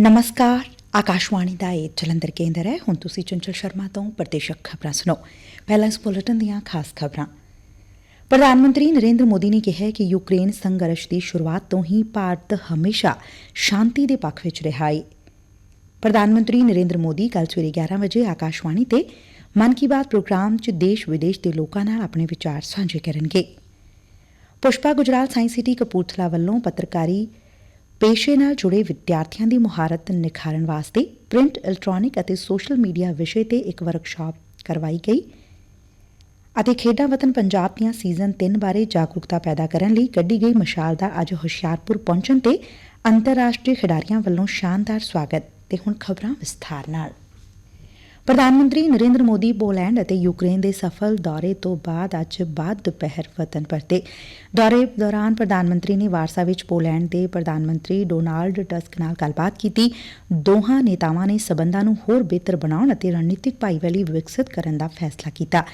ਨਮਸਕਾਰ ਆਕਾਸ਼ਵਾਣੀ ਦਾ ਇਹ ਜਲੰਧਰ ਕੇਂਦਰ ਹੈ ਹੁਣ ਤੁਸੀਂ ਚੰਚਲ ਸ਼ਰਮਾ ਤੋਂ ਪ੍ਰਦੇਸ਼ਕ ਖਬਰਾਂ ਸੁਣੋ ਪਹਿਲਾਂ ਇਸ ਬੁਲੇਟਿਨ ਦੀਆਂ ਖਾਸ ਖਬਰਾਂ ਪ੍ਰਧਾਨ ਮੰਤਰੀ ਨਰੇਂਦਰ ਮੋਦੀ ਨੇ ਕਿਹਾ ਕਿ ਯੂਕਰੇਨ ਸੰਘਰਸ਼ ਦੀ ਸ਼ੁਰੂਆਤ ਤੋਂ ਹੀ ਭਾਰਤ ਹਮੇਸ਼ਾ ਸ਼ਾਂਤੀ ਦੇ ਪੱਖ ਵਿੱਚ ਰਿਹਾ ਹੈ ਪ੍ਰਧਾਨ ਮੰਤਰੀ ਨਰੇਂਦਰ ਮੋਦੀ ਕੱਲ ਸਵੇਰੇ 11 ਵਜੇ ਆਕਾਸ਼ਵਾਣੀ ਤੇ ਮਨ ਕੀ ਬਾਤ ਪ੍ਰੋਗਰਾਮ 'ਚ ਦੇਸ਼ ਵਿਦੇਸ਼ ਦੇ ਲੋਕਾਂ ਨਾਲ ਆਪਣੇ ਵਿਚਾਰ ਸਾਂਝੇ ਕਰਨਗੇ ਪੁਸ਼ਪਾ ਗੁਜਰਾਲ ਸਾਇੰਸ ਸਿਟੀ ਕਪੂਰਥਲਾ ਵੱਲੋਂ ਪੱਤਰਕਾਰੀ ਪੇਸ਼ੇ ਨਾਲ ਜੁੜੇ ਵਿਦਿਆਰਥੀਆਂ ਦੀ ਮੁਹਾਰਤ ਨਿਖਾਰਨ ਵਾਸਤੇ ਪ੍ਰਿੰਟ, ਇਲੈਕਟ੍ਰੋਨਿਕ ਅਤੇ ਸੋਸ਼ਲ ਮੀਡੀਆ ਵਿਸ਼ੇ ਤੇ ਇੱਕ ਵਰਕਸ਼ਾਪ ਕਰਵਾਈ ਗਈ ਅਤੇ ਖੇਡਾਂ ਵਤਨ ਪੰਜਾਬ ਦੀਆਂ ਸੀਜ਼ਨ 3 ਬਾਰੇ ਜਾਗਰੂਕਤਾ ਪੈਦਾ ਕਰਨ ਲਈ ਕੱਢੀ ਗਈ ਮਸ਼ਾਲ ਦਾ ਅੱਜ ਹੁਸ਼ਿਆਰਪੁਰ ਪਹੁੰਚਣ ਤੇ ਅੰਤਰਰਾਸ਼ਟਰੀ ਖਿਡਾਰੀਆਂ ਵੱਲੋਂ ਸ਼ਾਨਦਾਰ ਸਵਾਗਤ ਤੇ ਹੁਣ ਖਬਰਾਂ ਵਿਸਥਾਰ ਨਾਲ। ਪ੍ਰਧਾਨ ਮੰਤਰੀ ਨਰੇਂਦਰ ਮੋਦੀ ਪੋਲੈਂਡ ਅਤੇ ਯੂਕਰੇਨ ਦੇ ਸਫਲ ਦੌਰੇ ਤੋਂ ਬਾਅਦ ਅੱਜ ਬਾਅਦ ਦੁਪਹਿਰ ਵਤਨ ਪਰਤੇ। ਦੌਰੇ ਦੌਰਾਨ ਪ੍ਰਧਾਨ ਮੰਤਰੀ ਨੇ ਵਾਰਸਾ ਵਿੱਚ ਪੋਲੈਂਡ ਦੇ ਪ੍ਰਧਾਨ ਮੰਤਰੀ ਡੋਨਾਲਡ ਟਸਕ ਨਾਲ ਗੱਲਬਾਤ ਕੀਤੀ। ਦੋਹਾਂ ਨੇਤਾਵਾਂ ਨੇ ਸਬੰਧਾਂ ਨੂੰ ਹੋਰ ਬਿਹਤਰ ਬਣਾਉਣ ਅਤੇ ਰਣਨੀਤਿਕ ਭਾਈਵਾਲੀ ਵਿਕਸਿਤ ਕਰਨ ਦਾ ਫੈਸਲਾ ਕੀਤਾ।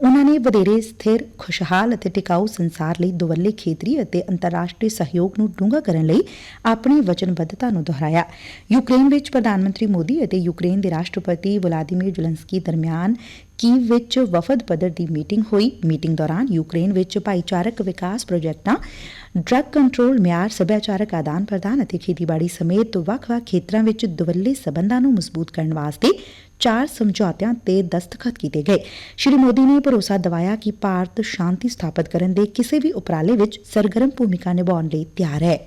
ਉਨਾਂ ਨੇ ਵਧੇਰੇ ਸਥਿਰ, ਖੁਸ਼ਹਾਲ ਅਤੇ ਟਿਕਾਊ ਸੰਸਾਰ ਲਈ ਦੁਵੱਲੇ ਖੇਤਰੀ ਅਤੇ ਅੰਤਰਰਾਸ਼ਟਰੀ ਸਹਿਯੋਗ ਨੂੰ ਡੂੰਘਾ ਕਰਨ ਲਈ ਆਪਣੀ ਵਚਨਬੱਧਤਾ ਨੂੰ ਦੁਹਰਾਇਆ। ਯੁਕਰੇਨ ਵਿੱਚ ਪ੍ਰਧਾਨ ਮੰਤਰੀ ਮੋਦੀ ਅਤੇ ਯੁਕਰੇਨ ਦੇ ਰਾਸ਼ਟਰਪਤੀ ਵਲਾਦੀਮੀਰ ਜ਼ੈਲੈਂਸਕੀ ਦਰਮਿਆਨ ਕੀਵ ਵਿੱਚ ਵਫਦ ਪੱਧਰ ਦੀ ਮੀਟਿੰਗ ਹੋਈ। ਮੀਟਿੰਗ ਦੌਰਾਨ ਯੂਕਰੇਨ ਵਿੱਚ ਭਾਈਚਾਰਕ ਵਿਕਾਸ ਪ੍ਰੋਜੈਕਟਾਂ, ਡਰੱਗ ਕੰਟਰੋਲ ਮਿਆਰ, ਸੱਭਿਆਚਾਰਕ ਆਦਾਨ ਪ੍ਰਦਾਨ ਅਤੇ ਖੇਤੀਬਾੜੀ ਸਮੇਤ ਵੱਖ-ਵੱਖ ਖੇਤਰਾਂ ਵਿੱਚ ਦੁਵੱਲੇ ਸਬੰਧਾਂ ਨੂੰ ਮਜ਼ਬੂਤ ਕਰਨ ਵਾਸਤੇ ਚਾਰ ਸਮਝੌਤਿਆਂ ਤੇ ਦਸਤਖਤ ਕੀਤੇ ਗਏ ਸ਼੍ਰੀ ਮੋਦੀ ਨੇ ਭਰੋਸਾ ਦਿਵਾਇਆ ਕਿ ਭਾਰਤ ਸ਼ਾਂਤੀ ਸਥਾਪਿਤ ਕਰਨ ਦੇ ਕਿਸੇ ਵੀ ਉਪਰਾਲੇ ਵਿੱਚ ਸਰਗਰਮ ਭੂਮਿਕਾ ਨਿਭਾਉਣ ਲਈ ਤਿਆਰ ਹੈ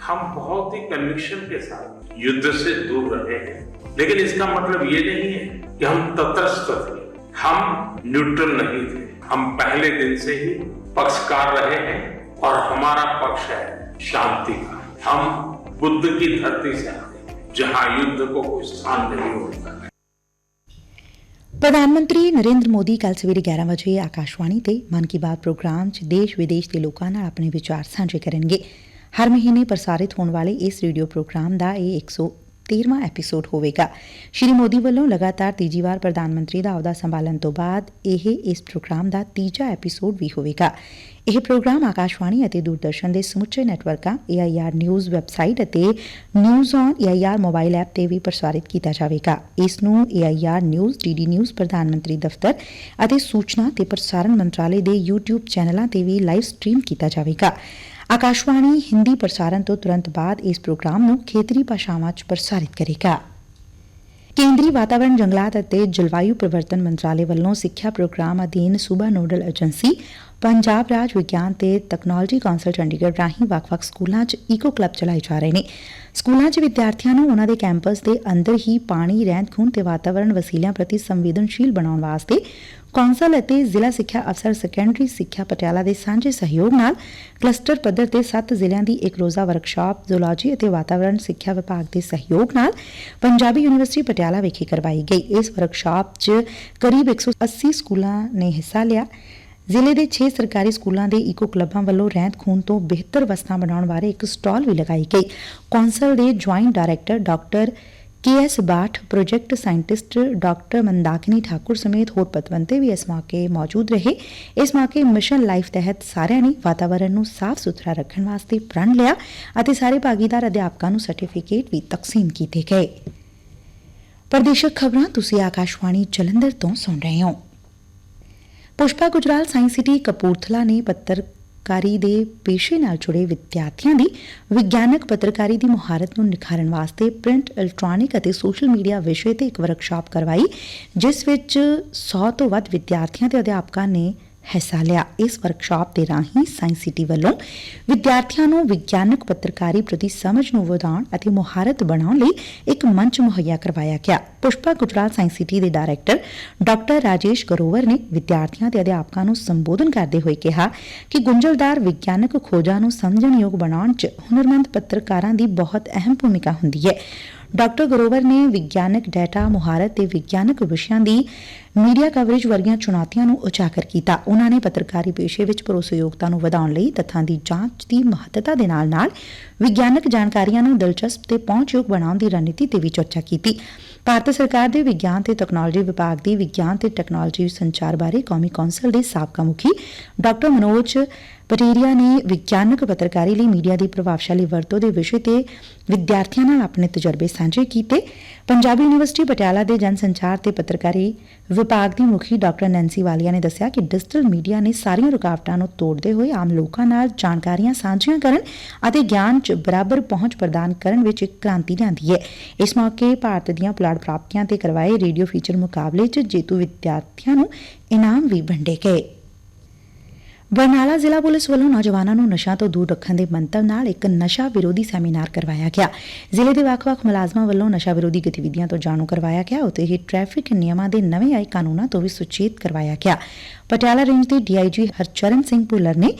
हम बहुत ही कन्विक्शन के साथ युद्ध से दूर रहे हैं लेकिन इसका मतलब ये नहीं है कि हम तटस्थ थे हम न्यूट्रल नहीं थे हम पहले दिन से ही पक्षकार रहे हैं और हमारा पक्ष है शांति का हम बुद्ध की धरती से आते हैं जहां युद्ध को कोई स्थान नहीं होता है ਪ੍ਰਧਾਨ ਮੰਤਰੀ ਨਰੇਂਦਰ ਮੋਦੀ ਕੱਲ ਸਵੇਰੇ 11 ਵਜੇ ਆਕਾਸ਼ਵਾਣੀ ਤੇ ਮਨ ਕੀ ਬਾਤ ਪ੍ਰੋਗਰਾਮ 'ਚ ਦੇਸ਼ ਵਿਦੇਸ਼ ਦੇ ਲੋਕਾਂ ਨਾਲ ਆਪਣੇ ਵਿਚਾਰ ਸਾਂਝੇ ਕਰਨਗੇ। ਹਰ ਮਹੀਨੇ ਪ੍ਰਸਾਰਿਤ ਹੋਣ ਵਾਲੇ ਇਸ ਰੇਡੀਓ ਪ੍ਰੋਗਰਾਮ ਦਾ ਇਹ 113ਵਾਂ ਐਪੀਸੋਡ ਹੋਵੇਗਾ। ਸ਼੍ਰੀ ਮੋਦੀ ਵੱਲੋਂ ਲਗਾਤਾਰ ਤੀਜੀ ਵਾਰ ਪ੍ਰਧਾਨ ਮੰਤਰੀ ਦਾ ਅਹੁਦਾ ਸੰਭਾਲਣ ਤੋਂ ਬਾਅਦ ਇਹ ਇਸ ਪ੍ਰੋਗਰਾਮ ਦਾ ਤੀਜਾ ਐਪੀਸੋਡ ਵੀ ਹੋਵੇਗਾ। ਇਹ ਪ੍ਰੋਗਰਾਮ ਆਕਾਸ਼ਵਾਣੀ ਅਤੇ ਦੂਰਦਰਸ਼ਨ ਦੇ ਸਮੁੱਚੇ ਨੈਟਵਰਕਾਂ AIR ਨਿਊਜ਼ ਵੈਬਸਾਈਟ ਅਤੇ news on AIR mobile app ਤੇ ਵੀ ਪ੍ਰਸਾਰਿਤ ਕੀਤਾ ਜਾਵੇਗਾ। ਇਸ ਨੂੰ AIR ਨਿਊਜ਼ DD ਨਿਊਜ਼ ਪ੍ਰਧਾਨ ਮੰਤਰੀ ਦਫ਼ਤਰ ਅਤੇ ਸੂਚਨਾ ਤੇ ਪ੍ਰਸਾਰਣ ਮੰਤਰਾਲੇ ਦੇ YouTube ਚੈਨਲਾਂ ਤੇ ਵੀ ਲਾਈਵ ਸਟ੍ਰੀਮ ਕੀਤਾ ਜਾਵੇਗਾ। ਆਕਾਸ਼ਵਾਣੀ ਹਿੰਦੀ ਪ੍ਰਸਾਰਣ ਤੋਂ ਤੁਰੰਤ ਬਾਅਦ ਇਸ ਪ੍ਰੋਗਰਾਮ ਨੂੰ ਖੇਤਰੀ ਭਾਸ਼ਾਵਾਂ 'ਚ ਪ੍ਰਸਾਰਿਤ ਕਰੇਗਾ। ਕੇਂਦਰੀ ਵਾਤਾਵਰਣ, ਜੰਗਲਾਤ ਅਤੇ ਜਲਵਾਯੂ ਪਰਿਵਰਤਨ ਮੰਤਰਾਲੇ ਵੱਲੋਂ ਸਿੱਖਿਆ ਪ੍ਰੋਗਰਾਮ ਅਧੀਨ ਸੂਬਾ ਨੋਡਲ ਏਜੰਸੀ ਪੰਜਾਬ ਰਾਜ ਵਿਗਿਆਨ ਤੇ ਤਕਨਾਲੋਜੀ ਕੌਂਸਲ ਚੰਡੀਗੜ੍ਹ ਰਾਹੀਂ ਵੱਖ-ਵੱਖ ਸਕੂਲਾਂ 'ਚ ਈਕੋ ਕਲੱਬ ਚਲਾਏ ਜਾ ਰਹੇ ਨੇ। ਸਕੂਲਾਂ 'ਚ ਵਿਦਿਆਰਥੀਆਂ ਨੂੰ ਉਹਨਾਂ ਦੇ ਕੈਂਪਸ ਦੇ ਅੰਦਰ ਹੀ ਪਾਣੀ, ਰਹਿੰਦ ਖੂਨ ਤੇ ਵਾਤਾਵਰਣ ਵਸੀਲਿਆਂ ਪ੍ਰਤੀ ਸੰਵੇਦਨਸ਼ੀਲ ਬਣਾਉਣ ਵਾਸਤੇ ਕੌਂਸਲ ਅਤੇ ਜ਼ਿਲ੍ਹਾ ਸਿੱਖਿਆ ਅਫਸਰ ਸੈਕੰਡਰੀ ਸਿੱਖਿਆ ਪਟਿਆਲਾ ਦੇ ਸਾਂਝੇ ਸਹਿਯੋਗ ਨਾਲ ਕਲਸਟਰ ਪੱਧਰ ਤੇ 7 ਜ਼ਿਲ੍ਹਿਆਂ ਦੀ ਇੱਕ ਰੋਜ਼ਾ ਵਰਕਸ਼ਾਪ ਜ਼ੂਲੋਜੀ ਅਤੇ ਵਾਤਾਵਰਣ ਸਿੱਖਿਆ ਵਿਭਾਗ ਦੇ ਸਹਿਯੋਗ ਨਾਲ ਪੰਜਾਬੀ ਯੂਨੀਵਰਸਿਟੀ ਪਟਿਆਲਾ ਵਿਖੇ ਕਰਵਾਈ ਗਈ। ਇਸ ਵਰਕਸ਼ਾਪ 'ਚ ਕਰੀਬ 180 ਸਕੂਲਾਂ ਨੇ ਹਿੱਸਾ ਲਿਆ। ਜ਼ਿਲ੍ਹੇ ਦੇ 6 ਸਰਕਾਰੀ ਸਕੂਲਾਂ ਦੇ ਈਕੋ ਕਲੱਬਾਂ ਵੱਲੋਂ ਰਹਿੰਦ ਖੂਨ ਤੋਂ ਬਿਹਤਰ ਵਸਤਾਂ ਬਣਾਉਣ ਬਾਰੇ ਇੱਕ ਸਟਾਲ ਵੀ ਲਗਾਈ ਗਈ। ਕੌਂਸਲ ਦੇ joint director doctor K S Bath, project scientist doctor Mandakini Thakur ਸਮੇਤ ਹੋਰ ਪਤਵੰਤੇ ਵੀ ਇਸ ਮੌਕੇ ਮੌਜੂਦ ਰਹੇ। ਇਸ ਮੌਕੇ ਮਿਸ਼ਨ ਲਾਈਫ ਤਹਿਤ ਸਾਰਿਆਂ ਨੇ ਵਾਤਾਵਰਣ ਨੂੰ ਸਾਫ਼ ਸੁਥਰਾ ਰੱਖਣ ਵਾਸਤੇ ਪ੍ਰਣ ਲਿਆ ਅਤੇ ਸਾਰੇ ਭਾਗੀਦਾਰ ਅਧਿਆਪਕਾਂ ਨੂੰ ਸਰਟੀਫਿਕੇਟ ਵੀ ਤਕਸੀਮ ਕੀਤੇ ਗਏ। ਪ੍ਰਦੇਸ਼ਕ ਖਬਰਾਂ ਤੁਸੀਂ ਆਕਾਸ਼ਵਾਣੀ ਜਲੰਧਰ ਤੋਂ ਸੁਣ ਰਹੇ ਹੋ। ਪੁਸ਼ਪਾ ਗੁਜਰਾਲ ਸਾਇੰਸ ਸਿਟੀ ਕਪੂਰਥਲਾ ਨੇ ਪੱਤਰਕਾਰੀ ਦੇ ਪੇਸ਼ੇ ਨਾਲ ਜੁੜੇ ਵਿਦਿਆਰਥੀਆਂ ਦੀ ਵਿਗਿਆਨਕ ਪੱਤਰਕਾਰੀ ਦੀ ਮੁਹਾਰਤ ਨੂੰ ਨਿਖਾਰਨ ਵਾਸਤੇ ਪ੍ਰਿੰਟ ਇਲੈਕਟ੍ਰੋਨਿਕ ਅਤੇ ਸੋਸ਼ਲ ਮੀਡੀਆ ਵਿਸ਼ੇ ਤੇ ਇੱਕ ਵਰਕਸ਼ਾਪ ਕਰਵਾਈ, ਜਿਸ ਵਿੱਚ 100 ਤੋਂ ਵੱਧ ਵਿਦਿਆਰਥੀਆਂ ਤੇ ਅਧਿਆਪਕਾਂ ਨੇ ਹਿੱਸਾ ਲਿਆ ਇਸ ਵਰਕਸ਼ਾਪ ਦੇ ਰਾਹੀਂ ਸਾਇੰਸ ਸਿਟੀ ਵੱਲੋਂ ਵਿਦਿਆਰਥੀਆਂ ਨੂੰ ਵਿਗਿਆਨਕ ਪੱਤਰਕਾਰੀ ਪ੍ਰਤੀ ਸਮਝ ਨੂੰ ਵਧਾਉਣ ਅਤੇ ਮੁਹਾਰਤ ਬਣਾਉਣ ਲਈ ਇੱਕ ਮੰਚ ਮੁਹੱਈਆ ਕਰਵਾਇਆ ਗਿਆ। ਪੁਸ਼ਪਾ ਗੁਜਰਾਲ ਸਾਇੰਸ ਸਿਟੀ ਦੇ ਡਾਇਰੈਕਟਰ ਡਾਕਟਰ ਰਾਜੇਸ਼ ਗਰੋਵਰ ਨੇ ਵਿਦਿਆਰਥੀਆਂ ਤੇ ਅਧਿਆਪਕਾਂ ਨੂੰ ਸੰਬੋਧਨ ਕਰਦੇ ਹੋਏ ਕਿਹਾ ਕਿ ਗੁੰਝਲਦਾਰ ਵਿਗਿਆਨਕ ਖੋਜਾਂ ਨੂੰ ਸਮਝਣਯੋਗ ਬਣਾਉਣ 'ਚ ਹੁਨਰਮੰਦ ਪੱਤਰਕਾਰਾਂ ਦੀ ਬਹੁਤ ਅਹਿਮ ਭੂਮਿਕਾ ਹੁੰਦੀ ਹੈ। ਡਾਕਟਰ ਗਰੋਵਰ ਨੇ ਵਿਗਿਆਨਕ ਡਾਟਾ ਮੁਹਾਰਤ ਤੇ ਵਿਗਿਆਨਕ ਵਿਸ਼ਿਆਂ ਦੀ ਮੀਡੀਆ ਕਵਰੇਜ ਵਰਗੀਆਂ ਚੁਣੌਤੀਆਂ ਨੂੰ ਉਜਾਗਰ ਕੀਤਾ। ਉਹਨਾਂ ਨੇ ਪੱਤਰਕਾਰੀ ਪੇਸ਼ੇ ਵਿੱਚ ਭਰੋਸੇਯੋਗਤਾ ਨੂੰ ਵਧਾਉਣ ਲਈ ਤੱਥਾਂ ਦੀ ਜਾਂਚ ਦੀ ਮਹੱਤਤਾ ਦੇ ਨਾਲ-ਨਾਲ ਵਿਗਿਆਨਕ ਜਾਣਕਾਰੀਆਂ ਨੂੰ ਦਿਲਚਸਪ ਤੇ ਪਹੁੰਚਯੋਗ ਬਣਾਉਣ ਦੀ ਰਣਨੀਤੀ ਤੇ ਵੀ ਚਰਚਾ ਕੀਤੀ। ਭਾਰਤ ਸਰਕਾਰ ਦੇ ਵਿਗਿਆਨ ਤੇ ਤਕਨਾਲੋਜੀ ਵਿਭਾਗ ਦੀ ਵਿਗਿਆਨ ਤੇ ਟੈਕਨੋਲੋਜੀ ਸੰਚਾਰ ਬਾਰੇ ਕੌਮੀ ਕੌਂਸਲ ਦੇ ਸਾਬਕਾ ਮੁਖੀ ਡਾਕਟਰ ਮਨੋਜ ਪਟੇਰੀਆ ਨੇ ਵਿਗਿਆਨਕ ਪੱਤਰਕਾਰੀ ਲਈ ਮੀਡੀਆ ਦੀ ਪ੍ਰਭਾਵਸ਼ਾਲੀ ਵਰਤੋਂ ਦੇ ਵਿਸ਼ੇ ਤੇ ਵਿਦਿਆਰਥੀਆਂ ਨਾਲ ਆਪਣੇ ਤਜਰਬੇ ਸਾਂਝੇ ਕੀਤੇ। ਪੰਜਾਬੀ ਯੂਨੀਵਰਸਿਟੀ ਪਟਿਆਲਾ ਦੇ ਜਨਸੰਚਾਰ ਤੇ ਪੱਤਰਕਾਰੀ ਵਿਭਾਗ ਦੀ ਮੁਖੀ ਡਾਕਟਰ ਨੈਂਸੀ ਵਾਲੀਆ ਨੇ ਦੱਸਿਆ ਕਿ ਡਿਜੀਟਲ ਮੀਡੀਆ ਨੇ ਸਾਰੀਆਂ ਰੁਕਾਵਟਾਂ ਨੂੰ ਤੋੜਦੇ ਹੋਏ ਆਮ ਲੋਕਾਂ ਨਾਲ ਜਾਣਕਾਰੀਆਂ ਸਾਂਝੀਆਂ ਕਰਨ ਅਤੇ ਗਿਆਨ 'ਚ ਬਰਾਬਰ ਪਹੁੰਚ ਪ੍ਰਦਾਨ ਕਰਨ ਵਿੱਚ ਇੱਕ ਕ੍ਰਾਂਤੀ ਲਿਆਂਦੀ ਹੈ। ਇਸ ਮੌਕੇ ਭਾਰਤ ਦੀਆਂ ਪੁਲਾੜ ਪ੍ਰਾਪਤੀਆਂ ਤੇ ਕਰਵਾਏ ਰੇਡੀਓ ਫੀਚਰ ਮੁਕਾਬਲੇ 'ਚ ਜੇਤੂ ਵਿਦਿਆਰਥੀਆਂ ਨੂੰ ਇਨਾਮ ਵੀ ਵੰਡੇ ਗਏ। ਬਰਨਾਲਾ ਜ਼ਿਲ੍ਹਾ ਪੁਲਿਸ ਵੱਲੋਂ ਨੌਜਵਾਨਾਂ ਨੂੰ ਨਸ਼ਾ ਤੋਂ ਦੂਰ ਰੱਖਣ ਦੇ ਮੰਤਵ ਨਾਲ ਇੱਕ ਨਸ਼ਾ ਵਿਰੋਧੀ ਸੈਮੀਨਾਰ ਕਰਵਾਇਆ ਗਿਆ। ਜ਼ਿਲ੍ਹੇ ਦੇ ਵੱਖ-ਵੱਖ ਮੁਲਾਜ਼ਮਾਂ ਵੱਲੋਂ ਨਸ਼ਾ ਵਿਰੋਧੀ ਗਤੀਵਿਧੀਆਂ ਤੋਂ ਜਾਣੂ ਕਰਵਾਇਆ ਗਿਆ ਉਤੇ ਹੀ ਟ੍ਰੈਫਿਕ ਨਿਯਮਾਂ ਦੇ ਨਵੇਂ ਆਏ ਕਾਨੂੰਨਾਂ ਤੋਂ ਵੀ ਸੁਚੇਤ ਕਰਵਾਇਆ ਗਿਆ। ਪਟਿਆਲਾ ਰੇਂਜ ਦੇ ਡੀਆਈਜੀ ਹਰਚਰਨ ਸਿੰਘ ਭੁੱਲਰ ਨੇ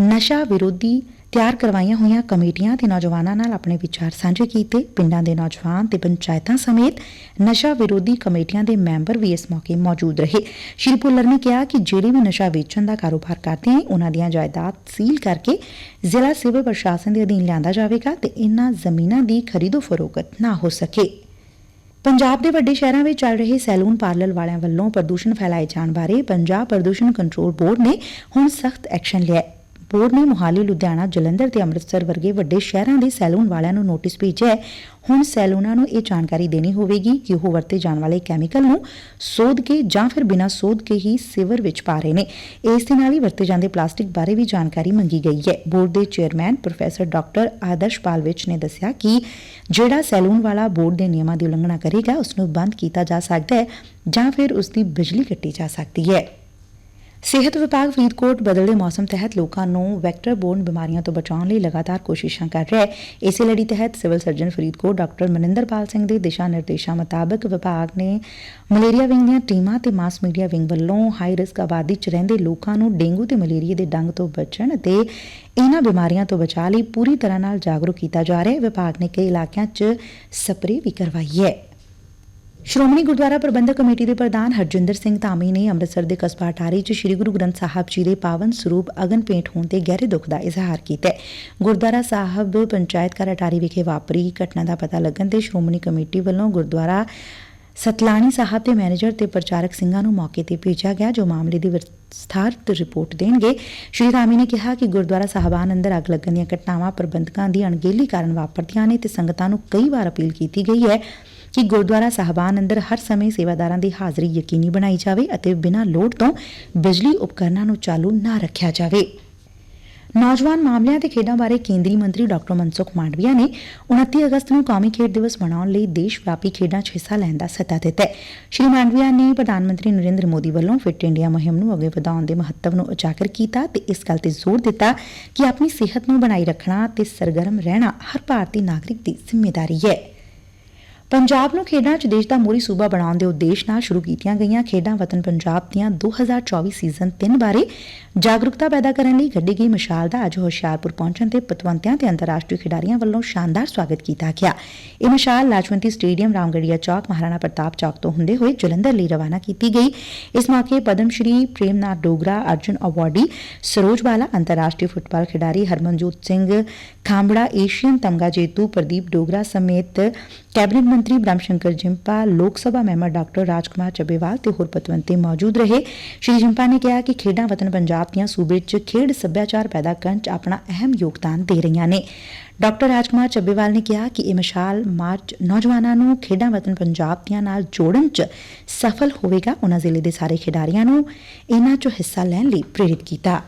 ਨਸ਼ਾ ਵਿਰੋਧੀ ਤਿਆਰ ਕਰਵਾਈਆਂ ਹੋਈਆਂ ਕਮੇਟੀਆਂ ਤੇ ਨੌਜਵਾਨਾਂ ਨਾਲ ਆਪਣੇ ਵਿਚਾਰ ਸਾਂਝੇ ਕੀਤੇ। ਪਿੰਡਾਂ ਦੇ ਨੌਜਵਾਨ ਤੇ ਪੰਚਾਇਤਾਂ ਸਮੇਤ ਨਸ਼ਾ ਵਿਰੋਧੀ ਕਮੇਟੀਆਂ ਦੇ ਮੈਂਬਰ ਵੀ ਇਸ ਮੌਕੇ ਮੌਜੂਦ ਰਹੇ। ਸ਼੍ਰੀ ਭੁੱਲਰ ਨੇ ਕਿਹਾ ਕਿ ਜਿਹੜੇ ਵੀ ਨਸ਼ਾ ਵੇਚਣ ਦਾ ਕਾਰੋਬਾਰ ਕਰਦੇ ਹਨ ਉਹਨਾਂ ਦੀਆਂ ਜਾਇਦਾਦ ਸੀਲ ਕਰਕੇ ਜ਼ਿਲ੍ਹਾ ਸਿਵਲ ਪ੍ਰਸ਼ਾਸਨ ਦੇ ਅਧੀਨ ਲਿਆਂਦਾ ਜਾਵੇਗਾ ਤੇ ਇਨ੍ਹਾਂ ਜ਼ਮੀਨਾਂ ਦੀ ਖਰੀਦੋ ਫਰੋਖਤ ਨਾ ਹੋ ਸਕੇ। ਪੰਜਾਬ ਦੇ ਵੱਡੇ ਸ਼ਹਿਰਾਂ ਵਿੱਚ ਚੱਲ ਰਹੇ ਸੈਲੂਨ ਪਾਰਲਰ ਵਾਲਿਆਂ ਵੱਲੋਂ ਪ੍ਰਦੂਸ਼ਣ ਫੈਲਾਏ ਜਾਣ ਬਾਰੇ ਪੰਜਾਬ ਪ੍ਰਦੂਸ਼ਣ ਕੰਟਰੋਲ ਬੋਰਡ ਨੇ ਹੁਣ ਸਖਤ ਐਕਸ਼ਨ ਲਿਆ ਹੈ। ਬੋਰਡ ਨੇ ਮੁਹਾਲੀ, ਲੁਧਿਆਣਾ, ਜਲੰਧਰ ਤੇ ਅੰਮ੍ਰਿਤਸਰ ਵਰਗੇ ਵੱਡੇ ਸ਼ਹਿਰਾਂ ਦੇ ਸੈਲੂਨ ਵਾਲਿਆਂ ਨੂੰ ਨੋਟਿਸ ਭੇਜਿਆ ਹੈ। ਹੁਣ ਸੈਲੂਨਾਂ ਨੂੰ ਇਹ ਜਾਣਕਾਰੀ ਦੇਣੀ ਹੋਵੇਗੀ ਕਿ ਉਹ ਵਰਤੇ ਜਾਣ ਵਾਲੇ ਕੈਮੀਕਲ ਨੂੰ ਸੋਧ ਕੇ ਜਾਂ ਫਿਰ ਬਿਨਾਂ ਸੋਧ ਕੇ ਹੀ ਸਿਵਰ ਵਿੱਚ ਪਾ ਰਹੇ ਨੇ। ਇਸ ਦੇ ਨਾਲ ਹੀ ਵਰਤੇ ਜਾਂਦੇ ਪਲਾਸਟਿਕ ਬਾਰੇ ਵੀ ਜਾਣਕਾਰੀ ਮੰਗੀ ਗਈ ਹੈ। ਬੋਰਡ ਦੇ ਚੇਅਰਮੈਨ ਪ੍ਰੋਫੈਸਰ ਡਾਕਟਰ ਆਦਰਸ਼ਪਾਲ ਵਿੱਚ ਨੇ ਦੱਸਿਆ ਕਿ ਜਿਹੜਾ ਸੈਲੂਨ ਵਾਲਾ ਬੋਰਡ ਦੇ ਨਿਯਮਾਂ ਦੀ ਉਲੰਘਣਾ ਕਰੇਗਾ ਉਸ ਨੂੰ ਬੰਦ ਕੀਤਾ ਜਾ ਸਕਦਾ ਹੈ ਜਾਂ ਫਿਰ ਉਸ ਦੀ ਬਿਜਲੀ ਕੱਟੀ ਜਾ ਸਕਦੀ ਹੈ। ਸਿਹਤ ਵਿਭਾਗ ਫਰੀਦਕੋਟ ਬਦਲਦੇ ਮੌਸਮ ਤਹਿਤ ਲੋਕਾਂ ਨੂੰ ਵੈਕਟਰ ਬੋਰਨ ਬਿਮਾਰੀਆਂ ਤੋਂ ਬਚਾਉਣ ਲਈ ਲਗਾਤਾਰ ਕੋਸ਼ਿਸ਼ਾਂ ਕਰ ਰਿਹਾ ਹੈ। ਇਸੇ ਲੜੀ ਤਹਿਤ civil surgeon Faridkot doctor Maninderpal Singh ਦੇ ਦਿਸ਼ਾ ਨਿਰਦੇਸ਼ਾਂ ਮੁਤਾਬਕ ਵਿਭਾਗ ਨੇ ਮਲੇਰੀਆ ਵਿੰਗ ਦੀਆਂ ਟੀਮਾਂ ਤੇ ਮਾਸ ਮੀਡੀਆ ਵਿੰਗ ਵੱਲੋਂ ਹਾਈ ਰਿਸਕ ਆਬਾਦੀ 'ਚ ਰਹਿੰਦੇ ਲੋਕਾਂ ਨੂੰ ਡੇਂਗੂ ਤੇ ਮਲੇਰੀਆ ਦੇ ਡੰਗ ਤੋਂ ਬਚਣ ਅਤੇ ਇਹਨਾਂ ਬਿਮਾਰੀਆਂ ਤੋਂ ਬਚਾਅ ਲਈ ਪੂਰੀ ਤਰ੍ਹਾਂ ਨਾਲ ਜਾਗਰੂਕ ਕੀਤਾ ਜਾ ਰਿਹਾ ਹੈ। ਵਿਭਾਗ ਨੇ ਕਈ ਇਲਾਕਿਆਂ 'ਚ ਸਪਰੇਅ ਵੀ ਕਰਵਾਈ ਹੈ। ਸ਼੍ਰੋਮਣੀ ਗੁਰਦੁਆਰਾ ਪ੍ਰਬੰਧਕ ਕਮੇਟੀ ਦੇ ਪ੍ਰਧਾਨ ਹਰਜਿੰਦਰ ਸਿੰਘ ਧਾਮੀ ਨੇ ਅੰਮ੍ਰਿਤਸਰ ਦੇ ਕਸਬਾ ਅਟਾਰੀ 'ਚ ਸ੍ਰੀ ਗੁਰੂ ਗ੍ਰੰਥ ਸਾਹਿਬ ਜੀ ਦੇ ਪਾਵਨ ਸਰੂਪ ਅਗਨ ਭੇਂਟ ਹੋਣ ਤੇ ਗਹਿਰੇ ਦੁੱਖ ਦਾ ਇਜ਼ਹਾਰ ਕੀਤਾ ਹੈ। ਗੁਰਦੁਆਰਾ ਸਾਹਿਬ ਪੰਚਾਇਤ ਘਰ ਅਟਾਰੀ ਵਿਖੇ ਵਾਪਰੀ ਘਟਨਾ ਦਾ ਪਤਾ ਲੱਗਣ ਤੇ ਸ਼੍ਰੋਮਣੀ ਕਮੇਟੀ ਵੱਲੋਂ ਗੁਰਦੁਆਰਾ ਸਤਲਾਣੀ ਸਾਹਿਬ ਦੇ ਮੈਨੇਜਰ ਤੇ ਪ੍ਰਚਾਰਕ ਸਿੰਘਾਂ ਨੂੰ ਮੌਕੇ ਤੇ ਭੇਜਿਆ ਗਿਆ, ਜੋ ਮਾਮਲੇ ਦੀ ਵਿਸਥਾਰਤ ਰਿਪੋਰਟ ਦੇਣਗੇ। ਸ਼੍ਰੀ ਧਾਮੀ ਨੇ ਕਿਹਾ ਕਿ ਗੁਰਦੁਆਰਾ ਸਾਹਿਬਾਨ ਅੰਦਰ ਅੱਗ ਲੱਗਣ ਦੀਆਂ ਘਟਨਾਵਾਂ ਪ੍ਰਬੰਧਕਾਂ ਦੀ ਅਣਗਹਿਲੀ ਕਾਰਨ ਵਾਪਰਦੀਆਂ ਨੇ ਤੇ ਸੰਗਤਾਂ ਨੂੰ ਕਈ ਵਾਰ ਅਪੀਲ ਕੀਤੀ ਗਈ ਹੈ। ਕਿ ਗੁਰਦੁਆਰਾ ਸਾਹਿਬਾਨ ਅੰਦਰ ਹਰ ਸਮੇਂ ਸੇਵਾਦਾਰਾਂ ਦੀ ਹਾਜ਼ਰੀ ਯਕੀਨੀ ਬਣਾਈ ਜਾਵੇ ਅਤੇ ਬਿਨਾਂ ਲੋੜ ਤੋਂ ਬਿਜਲੀ ਉਪਕਰਨਾਂ ਨੂੰ ਚਾਲੂ ਨਾ ਰੱਖਿਆ ਜਾਵੇ। ਨੌਜਵਾਨ ਮਾਮਲਿਆਂ ਤੇ ਖੇਡਾਂ ਬਾਰੇ ਕੇਂਦਰੀ ਮੰਤਰੀ ਡਾਕਟਰ ਮਨਸੁਖ ਮਾਂਡਵੀਆ ਨੇ 29 ਅਗਸਤ ਨੂੰ ਕੌਮੀ ਖੇਡ ਦਿਵਸ ਮਨਾਉਣ ਲਈ ਦੇਸ਼ ਵਿਆਪੀ ਖੇਡਾਂ 'ਚ ਹਿੱਸਾ ਲੈਣ ਦਾ ਸੱਦਾ ਦਿੱਤਾ ਹੈ। ਸ਼੍ਰੀ ਮਾਂਡਵੀਆ ਨੇ ਪ੍ਰਧਾਨ ਮੰਤਰੀ ਨਰਿੰਦਰ ਮੋਦੀ ਵੱਲੋਂ ਫਿਟ ਇੰਡੀਆ ਮੁਹਿੰਮ ਨੂੰ ਅੱਗੇ ਵਧਾਉਣ ਦੇ ਮਹੱਤਵ ਨੂੰ ਉਜਾਗਰ ਕੀਤਾ ਤੇ ਇਸ ਗੱਲ ਤੇ ਜ਼ੋਰ ਦਿੱਤਾ ਕਿ ਆਪਣੀ ਸਿਹਤ ਨੂੰ ਬਣਾਈ ਰੱਖਣਾ ਤੇ ਸਰਗਰਮ ਰਹਿਣਾ ਹਰ ਭਾਰਤੀ ਨਾਗਰਿਕ ਦੀ ਜ਼ਿੰਮੇਵਾਰੀ ਹੈ। ਪੰਜਾਬ ਨੂੰ ਖੇਡਾਂ 'ਚ ਦੇਸ਼ ਦਾ ਮੋਹਰੀ ਸੂਬਾ ਬਣਾਉਣ ਦੇ ਉਦੇਸ਼ ਨਾਲ ਸ਼ੁਰੂ ਕੀਤੀਆਂ ਗਈਆਂ ਖੇਡਾਂ ਵਤਨ ਪੰਜਾਬ ਦੀਆਂ 2024 ਸੀਜ਼ਨ 3 ਬਾਰੇ ਜਾਗਰੂਕਤਾ ਪੈਦਾ ਕਰਨ ਲਈ ਗੱਡੀ ਗਈ ਮਸ਼ਾਲ ਦਾ ਅੱਜ ਹੁਸ਼ਿਆਰਪੁਰ ਪਹੁੰਚਣ ਤੇ ਪਤਵੰਤਿਆਂ ਤੇ ਅੰਤਰਰਾਸ਼ਟਰੀ ਖਿਡਾਰੀਆਂ ਵੱਲੋਂ ਸ਼ਾਨਦਾਰ ਸਵਾਗਤ ਕੀਤਾ ਗਿਆ। ਇਹ ਮਸ਼ਾਲ ਲਾਜਵੰਤੀ ਸਟੇਡੀਅਮ ਰਾਮਗੜੀਆ ਚੌਕ, ਮਹਾਰਾਣਾ ਪ੍ਰਤਾਪ ਚੌਕ ਤੋਂ ਹੁੰਦੇ ਹੋਏ ਜਲੰਧਰ ਲਈ ਰਵਾਨਾ ਕੀਤੀ ਗਈ। ਇਸ ਮੌਕੇ ਪਦਮ ਸ਼੍ਰੀ ਪ੍ਰੇਮਨਾਥ ਡੋਗਰਾ, ਅਰਜੁਨ ਅਵਾਰਡੀ ਸਰੋਜਵਾਲਾ ਅੰਤਰਰਾਸ਼ਟਰੀ ਫੁੱਟਬਾਲ ਖਿਡਾਰੀ ਹਰਮਨਜੋਤ ਸਿੰਘ, ਖਾਂਬੜਾ, ਏਸ਼ੀਅਨ ਤਮਗਾ ਜੇਤੂ ਪ੍ਰਦੀਪ ਡੋਗਰਾ ਸਮੇਤ ਕੈਬਨਿਟ ਮੰਤਰੀ ਬ੍ਰਹਮ ਸ਼ੰਕਰ ਜਿੰਪਾ ਲੋਕ ਸਭਾ ਮੈਂਬਰ ਡਾਕਟਰ ਰਾਜਕੁਮਾਰ ਚੱਬੇਵਾਲ ਤੇ ਹੋਰ ਪਤਵੰਤੇ ਮੌਜੂਦ ਰਹੇ ਸ਼੍ਰੀ ਜਿੰਪਾ ਨੇ ਕਿਹਾ ਕਿ ਖੇਡਾਂ ਵਤਨ ਪੰਜਾਬ ਦੀਆਂ ਸੂਬੇ 'ਚ ਖੇਡ ਸੱਭਿਆਚਾਰ ਪੈਦਾ ਕਰਨ 'ਚ ਆਪਣਾ ਅਹਿਮ ਯੋਗਦਾਨ ਦੇ ਰਹੀਆਂ ਨੇ ਡਾਕਟਰ ਰਾਜਕੁਮਾਰ ਚੱਬੇਵਾਲ ਨੇ ਕਿਹਾ ਕਿ ਇਹ ਮਸ਼ਾਲ ਮਾਰਚ ਨੌਜਵਾਨਾਂ ਨੂੰ ਖੇਡਾਂ ਵਤਨ ਪੰਜਾਬ ਦੀਆਂ ਨਾਲ ਜੋੜਨ 'ਚ ਸਫਲ ਹੋਵੇਗਾ ਉਹਨਾਂ ਜ਼ਿਲ੍ਹੇ ਦੇ ਸਾਰੇ ਖਿਡਾਰੀਆਂ ਨੂੰ ਇਹਨਾਂ 'ਚ ਹਿੱਸਾ ਲੈਣ ਲਈ ਪ੍ਰੇਰਿਤ ਕੀਤਾ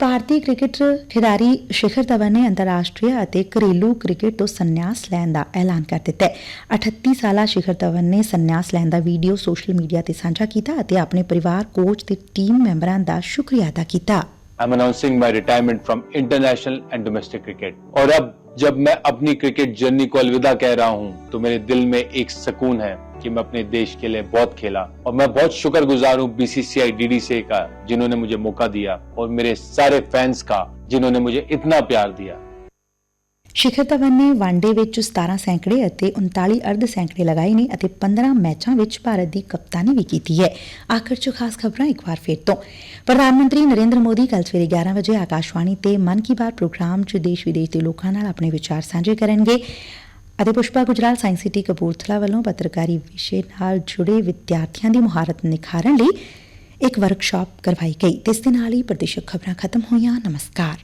ਭਾਰਤੀ ਕ੍ਰਿਕਟ ਖਿਡਾਰੀ ਸ਼ਿਖਰ ਧਵਨ ਨੇ ਅੰਤਰਰਾਸ਼ਟਰੀ ਅਤੇ ਘਰੇਲੂ ਕ੍ਰਿਕਟ ਤੋਂ ਸੰਨਿਆਸ ਲੈਣ ਦਾ ਐਲਾਨ ਕਰ ਦਿੱਤਾ ਹੈ। 38 ਸਾਲਾ ਸ਼ਿਖਰ ਧਵਨ ਨੇ ਸੰਨਿਆਸ ਲੈਣ ਦਾ ਵੀਡੀਓ ਸੋਸ਼ਲ ਮੀਡੀਆ ਤੇ ਸਾਂਝਾ ਕੀਤਾ ਅਤੇ ਆਪਣੇ ਪਰਿਵਾਰ, ਕੋਚ ਤੇ ਟੀਮ ਮੈਂਬਰਾਂ ਦਾ ਸ਼ੁਕਰੀਆ ਅਦਾ ਕੀਤਾ। I'm announcing my retirement from international and domestic cricket और अब, जब मैं अपनी क्रिकेट जर्नी को अलविदा कह रहा हूँ तो मेरे दिल में एक सुकून है कि मैं अपने देश के लिए बहुत खेला। और मैं बहुत शुक्रगुजार हूँ बीसीसीआई डीडीसी का, जिन्होंने मुझे मौका दिया और मेरे सारे फैंस का, जिन्होंने मुझे इतना प्यार दिया। ਸ਼ਿਖਰ ਧਵਨ ਨੇ ਵਨਡੇ ਵਿੱਚ 17 ਸੈਂਕੜੇ ਅਤੇ 39 ਅਰਧ ਸੈਂਕੜੇ ਲਗਾਏ ਨੇ ਅਤੇ 15 ਮੈਚਾਂ ਵਿੱਚ ਭਾਰਤ ਦੀ ਕਪਤਾਨੀ ਵੀ ਕੀਤੀ ਹੈ। ਆਖਰ ਚ ਖਾਸ ਖਬਰਾਂ ਇੱਕ ਵਾਰ ਫੇਰ ਤੋਂ। ਪ੍ਰਧਾਨ ਮੰਤਰੀ ਨਰਿੰਦਰ ਮੋਦੀ ਕੱਲ ਸਵੇਰੇ 11 ਵਜੇ ਆਕਾਸ਼ਵਾਣੀ ਤੇ ਮਨ ਕੀ ਬਾਤ ਪ੍ਰੋਗਰਾਮ 'ਚ ਦੇਸ਼ ਵਿਦੇਸ਼ ਦੇ ਲੋਕਾਂ ਨਾਲ ਆਪਣੇ ਵਿਚਾਰ ਸਾਂਝੇ ਕਰਨਗੇ ਅਤੇ ਪੁਸ਼ਪਾ ਗੁਜਰਾਲ ਸਾਇੰਸ ਸਿਟੀ ਕਪੂਰਥਲਾ ਵੱਲੋਂ ਪੱਤਰਕਾਰੀ ਵਿਸ਼ੇ ਨਾਲ ਜੁੜੇ ਵਿਦਿਆਰਥੀਆਂ ਦੀ ਮੁਹਾਰਤ ਨਿਖਾਰਨ ਲਈ ਇੱਕ ਵਰਕਸ਼ਾਪ ਕਰਵਾਈ ਗਈ। ਇਸ ਦੇ ਨਾਲ ਹੀ ਪ੍ਰਦੇਸ਼ਕ ਖਬਰਾਂ ਖਤਮ ਹੋਈਆਂ। ਨਮਸਕਾਰ।